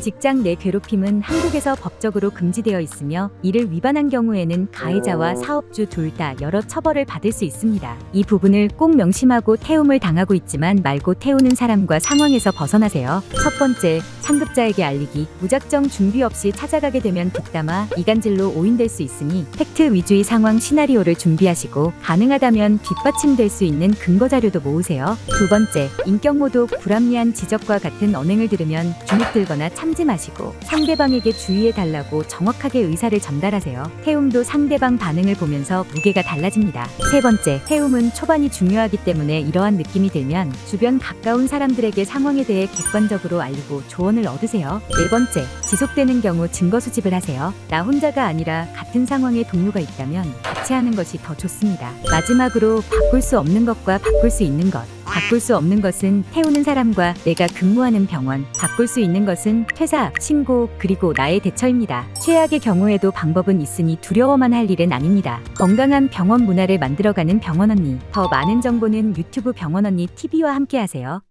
직장 내 괴롭힘은 한국에서 법적으로 금지되어 있으며 이를 위반한 경우에는 가해자와 사업주 둘 다 여러 처벌을 받을 수 있습니다. 이 부분을 꼭 명심하고 태움을 당하고 있지만 말고 태우는 사람과 상황에서 벗어나세요. 첫 번째, 상급자에게 알리기. 무작정 준비 없이 찾아가게 되면 뒷담화, 이간질로 오인될 수 있으니 팩트 위주의 상황 시나리오를 준비하시고 가능하다면 뒷받침될 수 있는 근거 자료도 모으세요. 두 번째, 인격 모독, 불합리한 지적과 같은 언행을 들으면 주눅 들거나 참지 마시고 상대방에게 주의해 달라고 정확하게 의사를 전달하세요. 태움도 상대방 반응을 보면서 무게가 달라집니다. 세 번째, 태움은 초반이 중요하기 때문에 이러한 느낌이 들면 주변 가까운 사람들에게 상황에 대해 객관적으로 알리고 조언을 얻으세요. 네 번째, 지속되는 경우 증거 수집을 하세요. 나 혼자가 아니라 같은 상황에 동료가 있다면 같이 하는 것이 더 좋습니다. 마지막으로 바꿀 수 없는 것과 바꿀 수 있는 것. 바꿀 수 없는 것은 태우는 사람과 내가 근무하는 병원, 바꿀 수 있는 것은 퇴사, 신고, 그리고 나의 대처입니다. 최악의 경우에도 방법은 있으니 두려워만 할 일은 아닙니다. 건강한 병원 문화를 만들어가는 병원 언니. 더 많은 정보는 유튜브 병원 언니 TV와 함께 하세요.